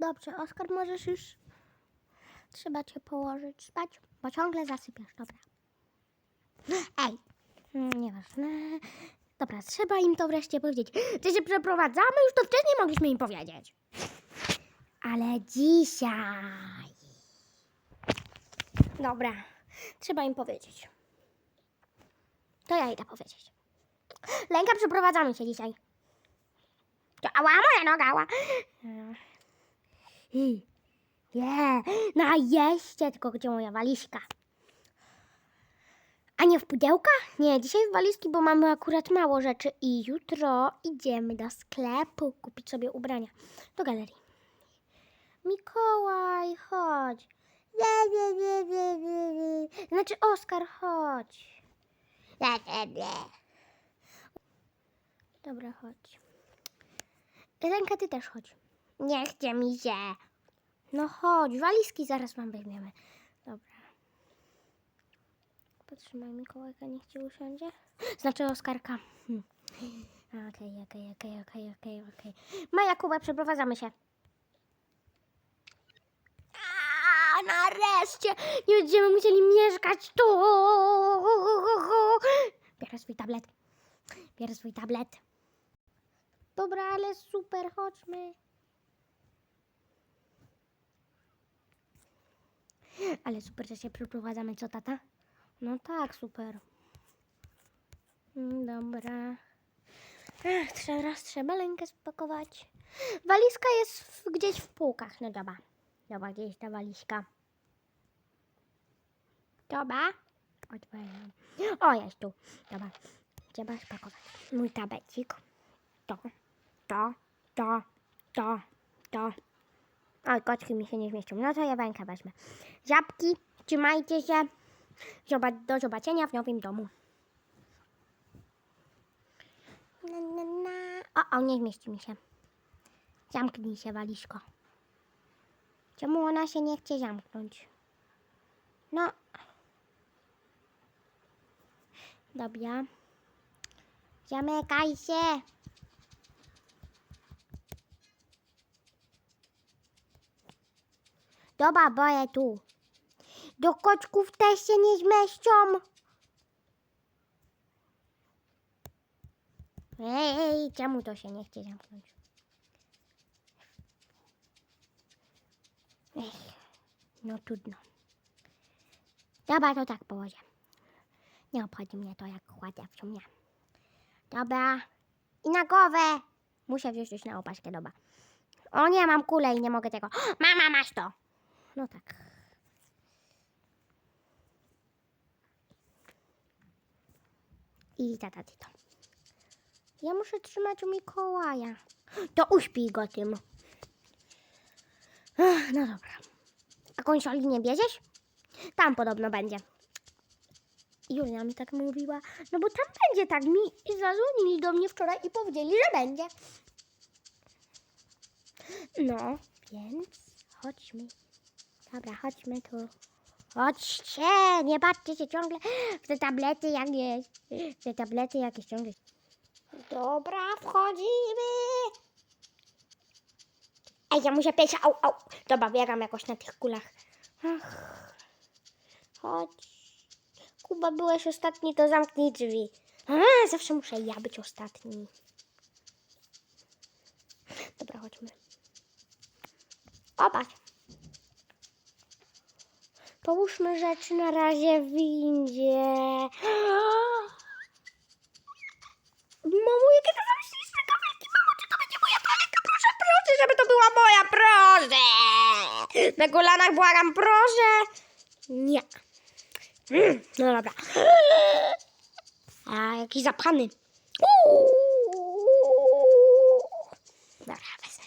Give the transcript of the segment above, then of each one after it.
Dobrze, Oskar, możesz już... Trzeba cię położyć spać, bo ciągle zasypiasz, dobra. Ej, mm, nieważne. Dobra, trzeba im to wreszcie powiedzieć. Czy się przeprowadzamy? Już to wcześniej mogliśmy im powiedzieć. Ale dzisiaj... Dobra, trzeba im powiedzieć. To ja idę powiedzieć. Lenka, przeprowadzamy się dzisiaj. Ała, moja noga, ała. I- Nie, najeźdźcie, tylko gdzie moja walizka? A nie w pudełka? Nie, dzisiaj w walizki, bo mamy akurat mało rzeczy i jutro idziemy do sklepu kupić sobie ubrania. Do galerii. Mikołaj, chodź. Znaczy Oskar, chodź. Dobra, chodź. Lenka, ty też chodź. Nie chce mi się. No chodź, walizki zaraz wam weźmiemy. Dobra. Potrzymaj Mikołajka, niech ci usiądzie. Znaczy Oskarka. Hmm. Okej, okej, okej, okej, okej. Maja, Kuba, przeprowadzamy się. Nareszcie nie będziemy musieli mieszkać tu. Biorę swój tablet. Biorę swój tablet. Dobra, ale super, chodźmy. Ale super, że się przeprowadzamy, co tata? No tak, super. Mm, Dobra. Ach, teraz trzeba lękę spakować. Walizka jest w, gdzieś w półkach. No dobra. Dobra, gdzieś ta walizka. Dobra. Otwieram. O, jest tu. Dobra. Trzeba spakować. Mój tabecik. To, to, to, to, to. Oj, koczki mi się nie zmieszczą. No to ja rękę wezmę. Żabki, trzymajcie się. Do zobaczenia w nowym domu. Na, na, na. O, o, nie zmieści mi się. Zamknij się, walizko. Czemu ona się nie chce zamknąć? No. Dobra. Zamykaj się. Dobra, boję tu. Do koczków też się nie zmieszczą. Ej, czemu to się nie chce zamknąć? Ech, no trudno. Dobra, to tak położę. Nie obchodzi mnie to, jak kładę w sumie. Dobra. I na głowę. Muszę wziąć coś na opaskę, dobra. O nie, mam kulę i nie mogę tego. Mama, masz to. No tak. I tata, to. Ja muszę trzymać u Mikołaja. To uśpij go tym. Ech, No dobra. A konsoli nie bierzesz? Tam podobno będzie. Julia mi tak mówiła. No bo tam będzie tak. Mi zadzwonili do mnie wczoraj i powiedzieli, że będzie. No, więc chodźmy. Dobra, chodźmy tu. Chodźcie, nie patrzcie się ciągle w te tablety jakieś. W te tablety jakieś ciągle. Dobra, wchodzimy. Ej, ja muszę pieć. Au, au. Dobra, biegam jakoś na tych kulach. Ach. Chodź. Kuba, byłeś ostatni, to zamknij drzwi. A, zawsze muszę ja być ostatni. Dobra, chodźmy. Popatrz. Połóżmy rzeczy na razie w windzie. Mamo, jakie to są śliczne kabelki. Mamo, czy to będzie moja toaleta? Proszę, proszę, żeby to była moja, proszę. Na kolanach błagam, proszę. Nie. Mm, No dobra. A, jakiś zapchany. Dobra, wezmę.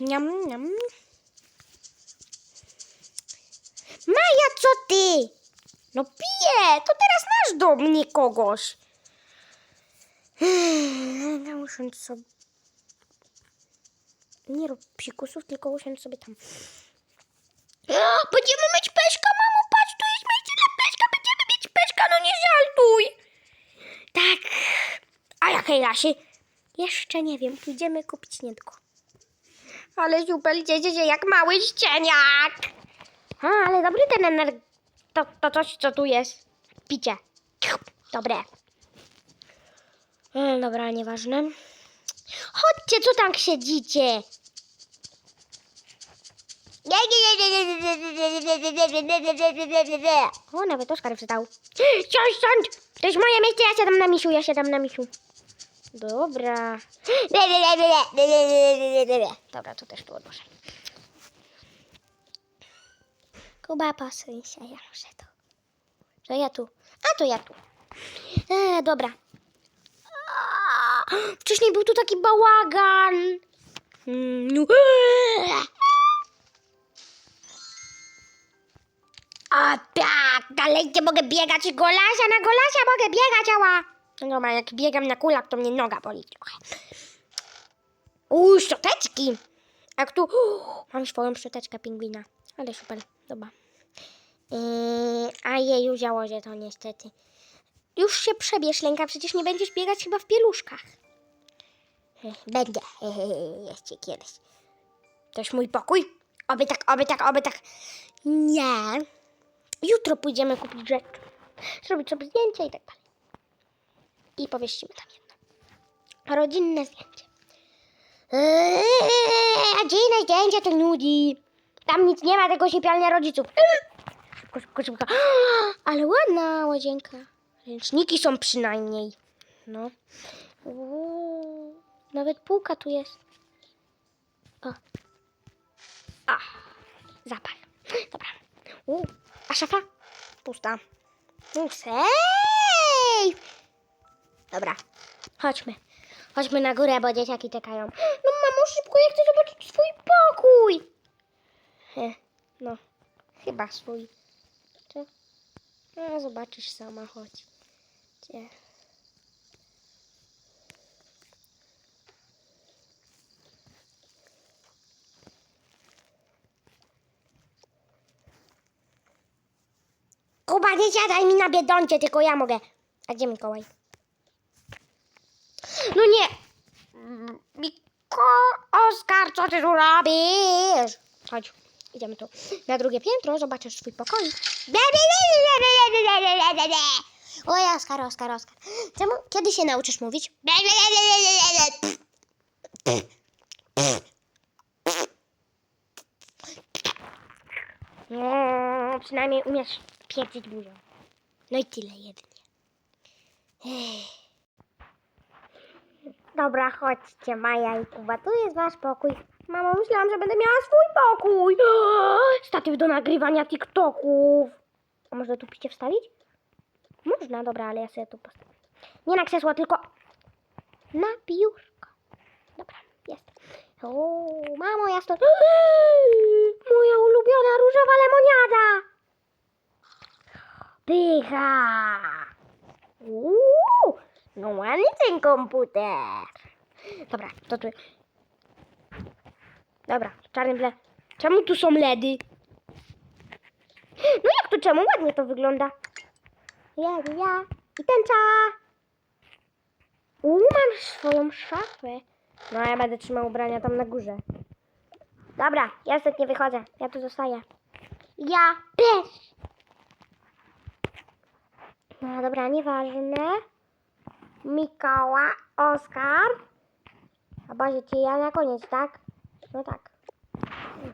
Niam, niam. Maja, co ty? No piję, to teraz masz do mnie kogoś. No usiądź sobie. Nie rób psikusów, tylko usiądź sobie tam. Będziemy mieć peszka, mamo, patrz, tu jest miejsce dla peszka, będziemy mieć peszka, no nie żaltuj. Tak. A jakiej rasie? Jeszcze nie wiem, pójdziemy kupić niedługo. Ale super, dzieje się jak mały ścieniak. A, ale dobry ten ener... To, to coś, co tu jest. Picie. Dobre. E, dobra, nieważne. Chodźcie, co tam siedzicie? O, nawet Oskar wstał. Coś stąd! To jest moje miejsce, ja siadam na misiu, ja siadam na misiu. Dobra. Dobra, to też tu odłożę. Kuba, pasuj się, ja muszę tu. To ja tu. A to ja tu. E, dobra. A, Wcześniej był tu taki bałagan. Mm, no. A tak, dalej nie mogę biegać golasia na golasia mogę biegać, ała. No dobra, jak biegam na kulach, to mnie noga boli trochę. Uuu, szczoteczki. Jak tu... mam swoją szczoteczkę pingwina. Ale super, dobra. Yy, a jeju, założę to niestety. Już się przebierz, Lenka, przecież nie będziesz biegać chyba w pieluszkach. Ech, Będę, jeszcze kiedyś. To jest mój pokój? Oby tak, oby tak, oby tak. Nie. Jutro pójdziemy kupić rzeczy. Zrobić sobie zdjęcie i tak dalej. I powieścimy tam jedno. Rodzinne zdjęcie. Eee, rodzinne zdjęcie to nudzi. Tam nic nie ma, tylko sypialnia rodziców. Szybko, szybko, szybko. Ale ładna łazienka. Ręczniki są przynajmniej. No. Uuu, nawet półka tu jest. O. A, zapach. Dobra. U, a szafa? Pusta. U, safe. Dobra, chodźmy. Chodźmy na górę, bo dzieciaki czekają. No mamo, szybko, ja chcę zobaczyć swój pokój. He, no, chyba swój. Czy? No, zobaczysz sama, chodź. Gdzie? Kuba, nie siadaj mi na biedroncie, tylko ja mogę. A gdzie Mikołaj? No nie. Miko, Oskar, co ty tu robisz? Chodź, idziemy tu. Na drugie piętro zobaczysz swój pokój. Oj, Oskar, Oskar, Oskar. Czemu, kiedy się nauczysz mówić? No, przynajmniej umiesz pieprzyć buzią. No i tyle jedynie. Dobra, chodźcie, Maja i Kuba. Tu jest wasz pokój. Mamo, myślałam, że będę miała swój pokój. Statyw do nagrywania TikToków. A można tu picie wstawić? Można, dobra, ale ja sobie tu postawię. Nie na krzesło, tylko na biurko. Dobra, jest. O, mamo, ja stąd... Moja ulubiona różowa lemoniada. Pycha. Uuu, no ładny ten komputer. Dobra, to tu. Dobra, w czarnym tle. Czemu tu są LEDy? No jak to czemu? Ładnie to wygląda. Ja, ja i tęcza. Uuu, mam swoją szafę. No, ja będę trzymał ubrania tam na górze. Dobra, ja stąd nie wychodzę. Ja tu zostaję. Ja też. No dobra, nieważne. Mikoła, Oskar. A Boże, ci ja na koniec, tak? No tak.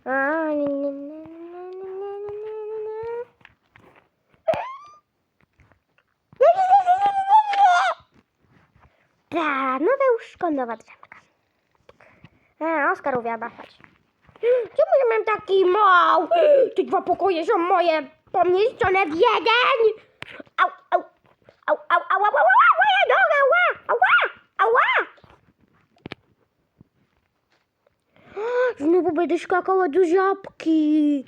A, nie, nie, nie, nowe łóżko, nowa drzemka. A, Oskar uwielbia spać. Czemu ja mam taki mały? Te dwa pokoje są moje pomieścione w jeden. Au, au, au, au, au, au, au, au, moja noga, ała, ała, ała. Znowu będę skakała do żabki.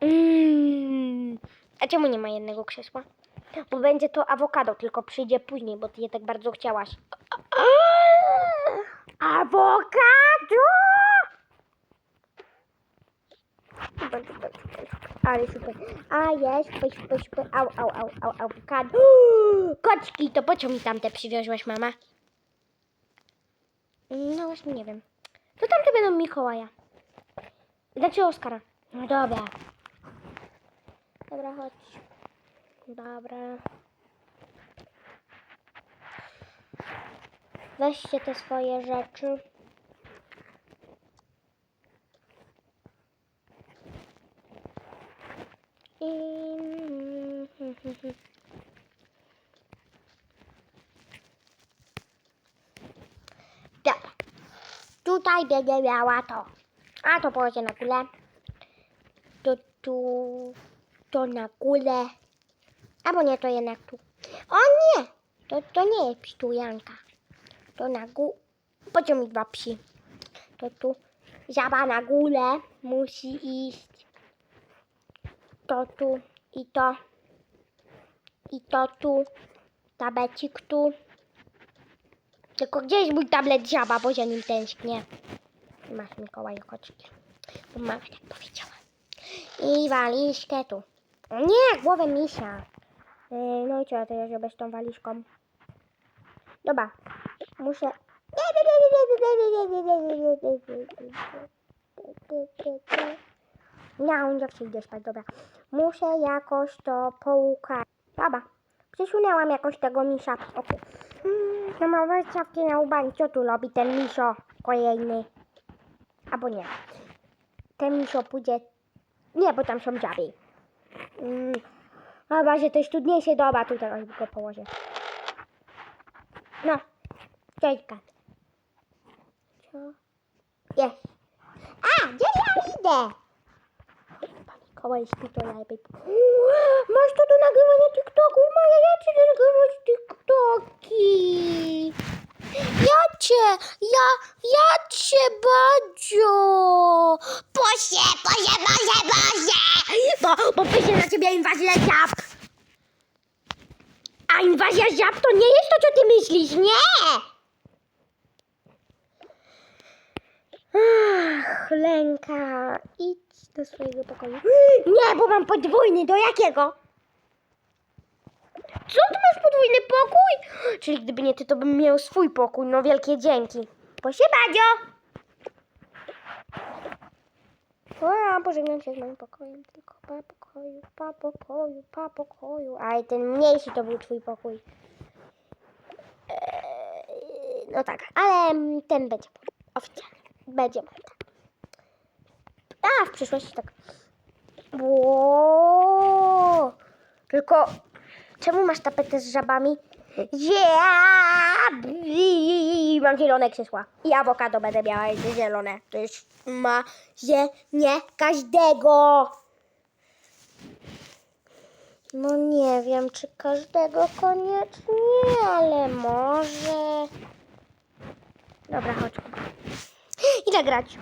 Mm. A czemu nie ma jednego krzesła? Bo będzie to awokado, tylko przyjdzie później, bo ty je tak bardzo chciałaś. Awokado! Super, super, super. Ale super. A jest, super, super, super. Au, au, au, au, awokado. Koczki, to po co mi tamte przywiozłaś, mama? No właśnie nie wiem. To tamte będą Mikołaja. Znaczy Oskara. No dobra. Dobra, chodź. Dobra. Weźcie te swoje rzeczy. I... Dobra. Tutaj będę miała to. A to położę na górę. To tu. To na górę. Albo nie, to jednak tu. O nie! To, to nie jest pszczółjanka. To na górę. Pociąg mi dwa psi. To tu. Żaba na górę musi iść. To tu i to. I to tu. Tabecik tu. Tylko gdzie jest mój tablet żaba, bo za nim tęsknię. Masz Mikołaj koczki. Bo mama tak powiedziała. I walizkę tu. Nie, głowę misia. Yy, no i co ja teraz robię z tą walizką? Dobra, muszę... Nie, on zawsze idzie spać, dobra. Muszę jakoś to połukać. Dobra, przesunęłam jakoś tego misia. Okej. Mm, No mam wystawki na ubani. Co tu robi ten misio kolejny? Albo nie. Ten misio pójdzie... Nie, bo tam są żaby. Mm. Dobra, że to jest trudniejsze. Dobra, tu teraz go położę. No. Cześć, kat. Co? Jest. A, gdzie ja idę? Pan Mikołaj śpi to lepiej. Masz to do nagrywania TikToku? Maja, ja ci nagrywać TikToki. Ja cię, ja, ja cię, Badziu. Boże, Boże, Boże, Boże. Bo, bo wyjdzie na ciebie inwazja żab. A inwazja żab to nie jest to, co ty myślisz, nie. Ach, Lenka, idź do swojego pokoju. Nie, bo mam podwójny. Do jakiego? Co ty masz podwójny pokój? Czyli gdyby nie ty, to bym miał swój pokój. No wielkie dzięki. Proszę Badzio. O, pożegnam się z moim pokojem. Tylko pa pokoju, pa pokoju, pa pokoju. A i ten mniejszy to był twój pokój. Eee, No tak, ale ten będzie oficjalny. Będzie tak. A, w przyszłości tak. Ło! Tylko czemu masz tapetę z żabami? Ja! Mam zielone krzesła. I awokado będę miała jeszcze zielone. To jest ma nie każdego. No nie wiem, czy każdego koniecznie, ale może. Dobra, chodź. Idę grać.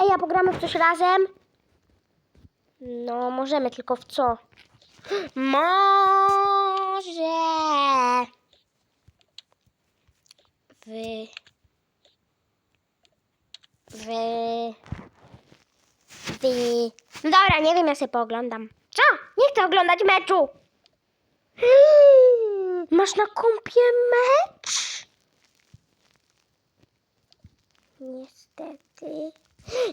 Ej, a pogramy w coś razem? No, możemy, tylko w co? Może w w w no Dobra, nie wiem, ja sobie pooglądam. Co? Nie chcę oglądać meczu. Masz na kompie mecz? Niestety.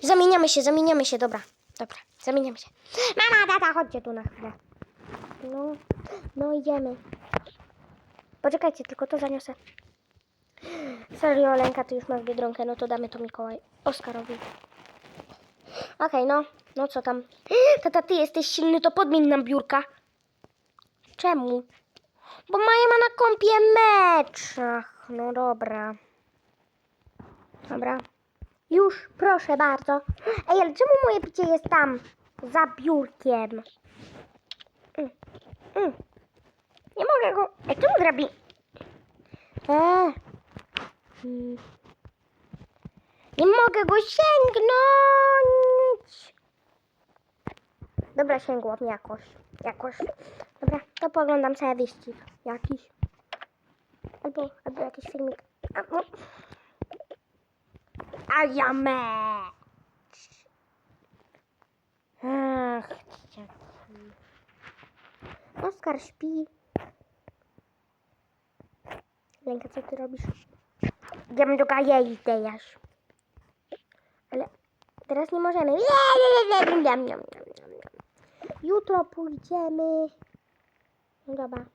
Zamieniamy się, zamieniamy się, dobra. Dobra, zamieniamy się. Mama, tata, chodźcie tu na chwilę. No, no idziemy. Poczekajcie, tylko to zaniosę. Serio, Lenka, ty już masz biedronkę, no to damy to Mikołaj. Oskarowi. Okej, no, no co tam? Tata, ty jesteś silny, to podmień nam biurka. Czemu? Bo Maja ma na kompie mecz. Ach, no dobra. Dobra. Już, proszę bardzo. Ej, ale czemu moje picie jest tam? Za biurkiem. Mm, mm. Nie mogę go... Ej, czemu zrobi... Eee. Mm. Nie mogę go sięgnąć. Dobra, sięgłam jakoś. Jakoś. Dobra, to poglądam sobie wyścig jakiś. Albo, albo jakiś filmik. A, no. A ja mecz. Ach. Oskar śpi. Lenka, co ty robisz? Idziemy do galerii teraz. Ale teraz nie możemy. Jutro pójdziemy. Dobra.